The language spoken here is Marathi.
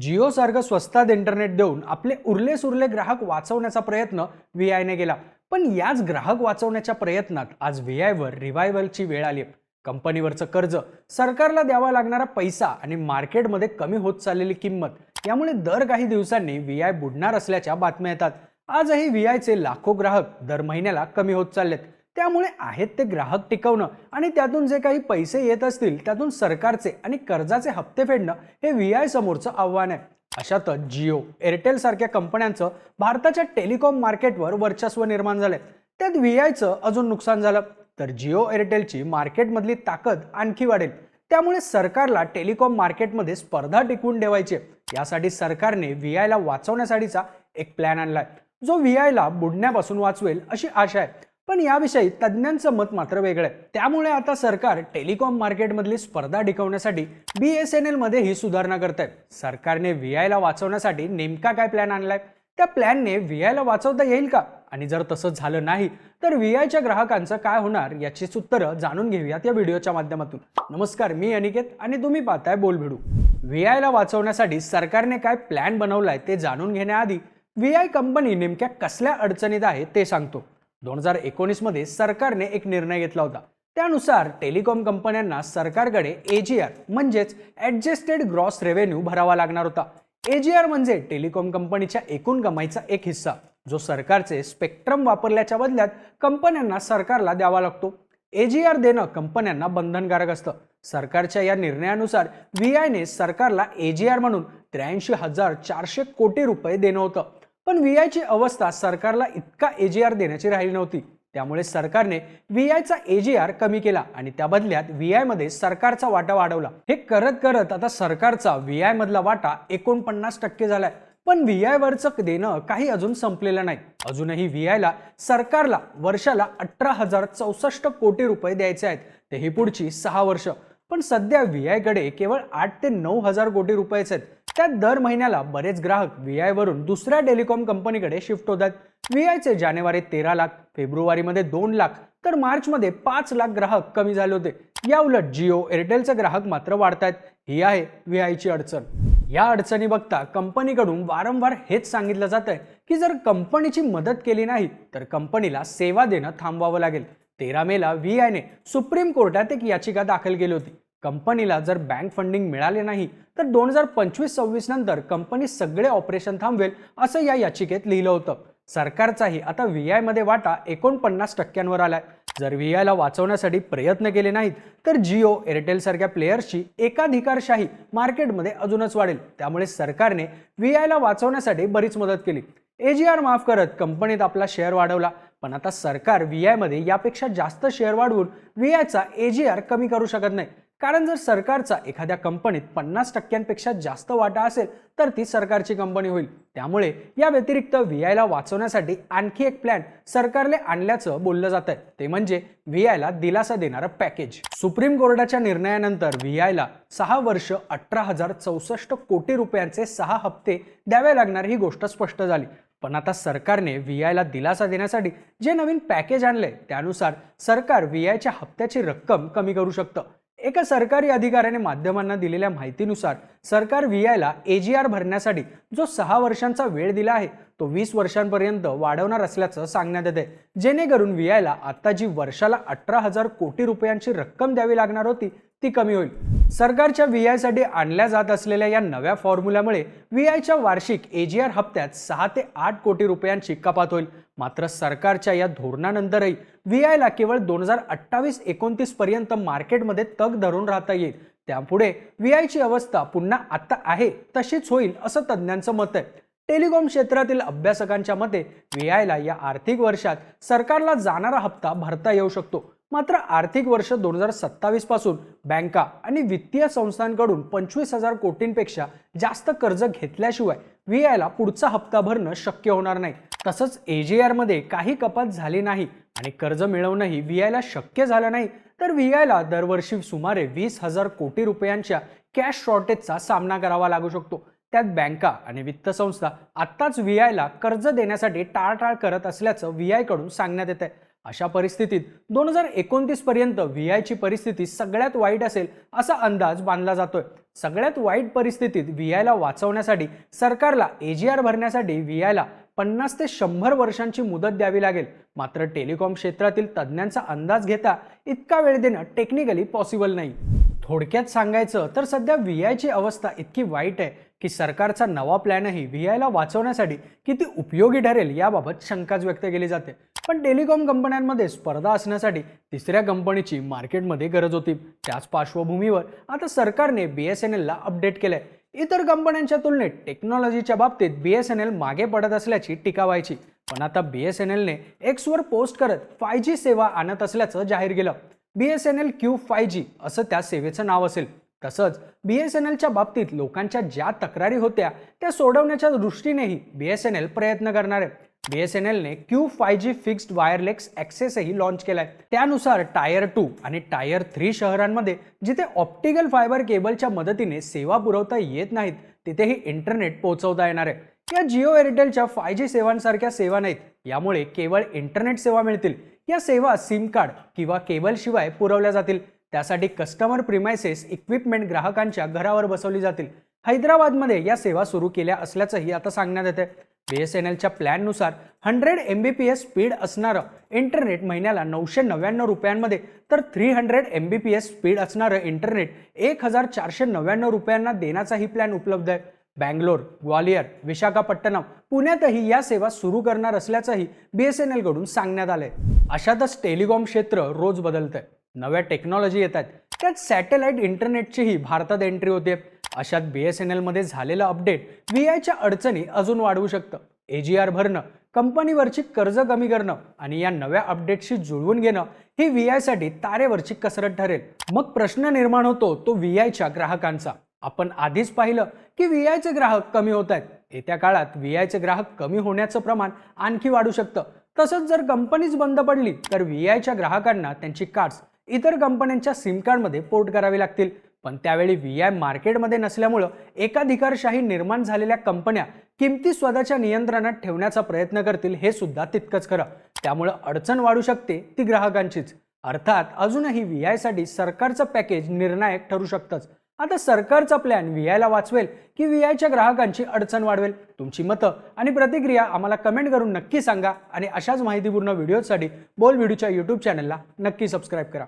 जिओसारखं स्वस्तात इंटरनेट देऊन आपले उरले सुरले ग्राहक वाचवण्याचा प्रयत्न व्ही आयने केला. पण याच ग्राहक वाचवण्याच्या प्रयत्नात आज व्ही आयवर रिवायवलची वेळ आली. कंपनीवरचं कर्ज सरकारला द्यावा लागणारा पैसा आणि मार्केटमध्ये कमी होत चाललेली किंमत यामुळे दर काही दिवसांनी व्ही आय बुडणार असल्याच्या बातम्या येतात. आजही व्ही आयचे लाखो ग्राहक दर महिन्याला कमी होत चाललेत. त्यामुळे आहेत ते ग्राहक टिकवणं आणि त्यातून जे काही पैसे येत असतील त्यातून सरकारचे आणि कर्जाचे हप्ते फेडणं हे व्ही आय समोरचं आव्हान आहे. अशातच जिओ एअरटेल सारख्या कंपन्यांचं भारताच्या टेलिकॉम मार्केटवर वर्चस्व निर्माण झालंय. त्यात व्ही आयचं अजून नुकसान झालं. तर जिओ एअरटेलची मार्केटमधली ताकद आणखी वाढेल. त्यामुळे सरकारला टेलिकॉम मार्केटमध्ये स्पर्धा टिकवून ठेवायची यासाठी सरकारने व्ही आयला वाचवण्यासाठीचा एक प्लॅन आणलाय. जो व्ही आयला बुडण्यापासून वाचवेल अशी आशा आहे. पण याविषयी तज्ज्ञांचं मत मात्र वेगळं आहे. त्यामुळे आता सरकार टेलिकॉम मार्केटमधली स्पर्धा टिकवण्यासाठी बी एस एन एलमध्ये ही सुधारणा करत आहे सरकारने व्ही आयला वाचवण्यासाठी नेमका काय प्लॅन आणलाय? त्या प्लॅनने व्ही आयला वाचवता येईल का? आणि जर तसं झालं नाही तर व्ही आयच्या ग्राहकांचं काय होणार याचीच उत्तरं जाणून घेऊयात या व्हिडिओच्या माध्यमातून. नमस्कार मी अनिकेत आणि तुम्ही पाहताय बोलभिडू. व्ही आयला वाचवण्यासाठी सरकारने काय प्लॅन बनवलाय ते जाणून घेण्याआधी व्ही आय कंपनी नेमक्या कसल्या अडचणीत आहे ते सांगतो. दोन हजार एकोणीसमध्ये सरकारने एक निर्णय घेतला होता. त्यानुसार टेलिकॉम कंपन्यांना सरकारकडे एजीआर म्हणजेच ॲडजस्टेड ग्रॉस रेव्हेन्यू भरावा लागणार होता. एजीआर म्हणजे टेलिकॉम कंपनीच्या एकूण कमाईचा एक हिस्सा जो सरकारचे स्पेक्ट्रम वापरल्याच्या बदल्यात कंपन्यांना सरकारला द्यावा लागतो. एजीआर देणं कंपन्यांना बंधनकारक असतं. सरकारच्या या निर्णयानुसार व्ही आयने सरकारला एजीआर म्हणून त्र्याऐंशी हजार चारशे कोटी रुपये देणं होतं. पण व्ही आयची अवस्था सरकारला इतका ए जी आर देण्याची राहिली नव्हती. त्यामुळे सरकारने व्ही आयचा ए जी आर कमी केला आणि त्या बदल्यात व्ही आयमध्ये सरकारचा वाटा वाढवला. हे करत करत आता सरकारचा व्ही आयमधला वाटा एकोणपन्नास टक्के झालाय. पण व्ही आय वरचं देणं काही अजून संपलेलं नाही. अजूनही व्ही आयला सरकारला वर्षाला अठरा हजार चौसष्ट कोटी रुपये द्यायचे आहेत. तेही पुढची सहा वर्ष. पण सध्या व्ही आयकडे केवळ आठ ते नऊ हजार कोटी रुपयेच आहेत. त्यात दर महिन्याला बरेच ग्राहक व्ही आयवरून दुसऱ्या टेलिकॉम कंपनीकडे शिफ्ट होतात. व्ही आयचे जानेवारी तेरा लाख फेब्रुवारीमध्ये दोन लाख तर मार्चमध्ये पाच लाख ग्राहक कमी झाले होते. या उलट जिओ एअरटेलचे ग्राहक मात्र वाढतायत. ही आहे व्ही आयची अडचण. या अडचणी बघता कंपनीकडून वारंवार हेच सांगितलं जात आहे की जर कंपनीची मदत केली नाही तर कंपनीला सेवा देणं थांबवावं लागेल. तेरा मेला व्ही आयने सुप्रीम कोर्टात एक याचिका दाखल केली होती. कंपनीला जर बँक फंडिंग मिळाले नाही तर दोन हजार पंचवीस सव्वीस नंतर कंपनी सगळे ऑपरेशन थांबवेल असं या याचिकेत लिहिलं होतं. सरकारचाही आता व्ही आयमध्ये वाटा एकोणपन्नास टक्क्यांवर आलाय. जर व्ही आयला वाचवण्यासाठी प्रयत्न केले नाहीत तर जिओ एअरटेल सारख्या प्लेयर्सची एकाधिकारशाही मार्केटमध्ये अजूनच वाढेल. त्यामुळे सरकारने व्ही आयला वाचवण्यासाठी बरीच मदत केली. एजीआर माफ करत कंपनीत आपला शेअर वाढवला पण आता सरकार व्ही आयमध्ये यापेक्षा जास्त शेअर वाढवून व्ही आयचा एजीआर कमी करू शकत नाही. कारण जर सरकारचा एखाद्या कंपनीत पन्नास टक्क्यांपेक्षा जास्त वाटा असेल तर ती सरकारची कंपनी होईल. त्यामुळे या व्यतिरिक्त व्ही आयला वाचवण्यासाठी आणखी एक प्लॅन सरकारने आणल्याचं बोललं जात आहे ते म्हणजे व्ही आयला दिलासा देणारं पॅकेज. सुप्रीम कोर्टाच्या निर्णयानंतर व्ही आयला सहा वर्ष अठरा हजार चौसष्ट कोटी रुपयांचे सहा हप्ते द्यावे लागणार ही गोष्ट स्पष्ट झाली. पण आता सरकारने व्ही आयला दिलासा देण्यासाठी जे नवीन पॅकेज आणले त्यानुसार सरकार व्ही आयच्या हप्त्याची रक्कम कमी करू शकतं. एका सरकारी अधिकाऱ्याने माध्यमांना दिलेल्या माहितीनुसार सरकार व्ही आयला ए जी आर भरण्यासाठी जो सहा वर्षांचा वेळ दिला आहे तो वीस वर्षांपर्यंत वाढवणार असल्याचं सांगण्यात येते जेणेकरून व्ही आयला आता जी वर्षाला अठरा हजार कोटी रुपयांची रक्कम द्यावी लागणार होती ती कमी होईल. सरकारच्या व्ही आयसाठी आणल्या जात असलेल्या या नव्या फॉर्म्युल्यामुळे व्ही आयच्या वार्षिक एजीआर हप्त्यात सहा ते आठ कोटी रुपयांची कपात होईल. मात्र सरकारच्या या धोरणानंतरही व्ही आयला केवळ दोन हजार अठ्ठावीस एकोणतीस पर्यंत मार्केटमध्ये तग धरून राहता येईल. त्यापुढे व्ही आयची अवस्था पुन्हा आत्ता आहे तशीच होईल असं तज्ज्ञांचं मत आहे. टेलिकॉम क्षेत्रातील अभ्यासकांच्या मते व्ही आयला या आर्थिक वर्षात सरकारला जाणारा हप्ता भरता येऊ शकतो. मात्र आर्थिक वर्ष दोन हजार सत्तावीसपासून बँका आणि वित्तीय संस्थांकडून पंचवीस हजार कोटींपेक्षा जास्त कर्ज घेतल्याशिवाय व्ही आयला पुढचा हप्ता भरणं शक्य होणार नाही. तसंच एजीआरमध्ये काही कपात झाली नाही आणि कर्ज मिळवणंही व्ही आयला शक्य झालं नाही तर व्ही आयला दरवर्षी सुमारे वीस हजार कोटी रुपयांच्या कॅश शॉर्टेजचा सामना करावा लागू शकतो. त्यात बँका आणि वित्त संस्था आत्ताच व्ही आयला कर्ज देण्यासाठी टाळटाळ करत असल्याचं व्ही आयकडून सांगण्यात येत आहे अशा परिस्थितीत दोन हजार एकोणतीस पर्यंत व्ही आयची परिस्थिती सगळ्यात वाईट असेल असा अंदाज बांधला जातोय. सगळ्यात वाईट परिस्थितीत व्ही आयला वाचवण्यासाठी सरकारला एजीआर भरण्यासाठी व्ही आयला पन्नास ते शंभर वर्षांची मुदत द्यावी लागेल. मात्र टेलिकॉम क्षेत्रातील तज्ज्ञांचा अंदाज घेता इतका वेळ देणं टेक्निकली पॉसिबल नाही. थोडक्यात सांगायचं तर सध्या व्ही आयची अवस्था इतकी वाईट आहे की सरकारचा नवा प्लॅनही व्ही आयला वाचवण्यासाठी किती उपयोगी ठरेल याबाबत शंकाच व्यक्त केली जाते. पण टेलिकॉम कंपन्यांमध्ये स्पर्धा असण्यासाठी तिसऱ्या कंपनीची मार्केटमध्ये गरज होती. त्याच पार्श्वभूमीवर आता सरकारने बी एस एन एलला अपडेट केलंय. इतर कंपन्यांच्या तुलनेत टेक्नॉलॉजीच्या बाबतीत बी एस एन एल मागे पडत असल्याची टीका व्हायची. पण आता बी एस एन एलने एक्सवर पोस्ट करत फाय जी सेवा आणत असल्याचं जाहीर केलं. B S N L Q five G असं त्या सेवेचं नाव असेल. तसंच बी एस एन एलच्या बाबतीत लोकांच्या ज्या तक्रारी होत्या त्या सोडवण्याच्या दृष्टीनेही बी एस एन एल प्रयत्न करणार आहे. B S N एलने Q five G fixed wireless ॲक्सेसही launch केलाय. त्यानुसार टायर टू आणि टायर थ्री शहरांमध्ये जिथे ऑप्टिकल फायबर केबलच्या मदतीने सेवा पुरवता येत नाहीत तिथेही इंटरनेट पोहोचवता येणार आहे. या जिओ एअरटेलच्या फाय जी सेवांसारख्या सेवा नाहीत. यामुळे केवळ इंटरनेट सेवा मिळतील. या सेवा सिम कार्ड किंवा केबलशिवाय पुरवल्या जातील. त्यासाठी कस्टमर प्रिमायसेस इक्विपमेंट ग्राहकांच्या घरावर बसवली जातील. हैदराबादमध्ये या सेवा सुरू केल्या असल्याचंही आता सांगण्यात येते बी एस एन एलच्या प्लॅननुसार hundred M B P S speed असणारं इंटरनेट महिन्याला नऊशे नव्याण्णव रुपयांमध्ये तर three hundred M B P S speed असणारं इंटरनेट एक हजार चारशे नव्याण्णव रुपयांना देण्याचाही प्लॅन उपलब्ध आहे. बँगलोर ग्वालियर विशाखापट्टणम पुण्यातही या सेवा सुरू करणार असल्याचंही बी एस एन एलकडून सांगण्यात आलंय. अशातच टेलिकॉम क्षेत्र रोज बदलतंय. नव्या टेक्नॉलॉजी येत आहेत त्यात सॅटेलाइट इंटरनेटचीही भारतात एंट्री होते अशात बी एस एन एलमध्ये झालेलं अपडेट व्ही आयच्या अडचणी अजून वाढवू शकतं. ए जी आर भरणं कंपनीवरची कर्ज कमी करणं आणि या नव्या अपडेटशी जुळवून घेणं ही व्ही आयसाठी तारेवरची कसरत ठरेल. मग प्रश्न निर्माण होतो तो व्ही आयच्या ग्राहकांचा. आपण आधीच पाहिलं की व्ही आयचे ग्राहक कमी होत आहेत. येत्या काळात व्ही आयचे ग्राहक कमी होण्याचं प्रमाण आणखी वाढू शकतं. तसंच जर कंपनीच बंद पडली तर व्ही आयच्या ग्राहकांना त्यांची कार्ड्स इतर कंपन्यांच्या सिम कार्डमध्ये पोर्ट करावी लागतील. पण त्यावेळी व्ही आय मार्केटमध्ये नसल्यामुळं एकाधिकारशाही निर्माण झालेल्या कंपन्या किमती स्वतःच्या नियंत्रणात ठेवण्याचा प्रयत्न करतील हे सुद्धा तितकंच खरं. त्यामुळं अडचण वाढू शकते ती ग्राहकांचीच. अर्थात अजूनही व्ही आयसाठी सरकारचं पॅकेज निर्णायक ठरू शकतंच. आता सरकारचा प्लॅन व्ही आयला वाचवेल की व्ही आयच्या ग्राहकांची अडचण वाढवेल? तुमची मतं आणि प्रतिक्रिया आम्हाला कमेंट करून नक्की सांगा आणि अशाच माहितीपूर्ण व्हिडिओसाठी बोल व्हिडिओच्या यूट्यूब चॅनलला नक्की सबस्क्राईब करा.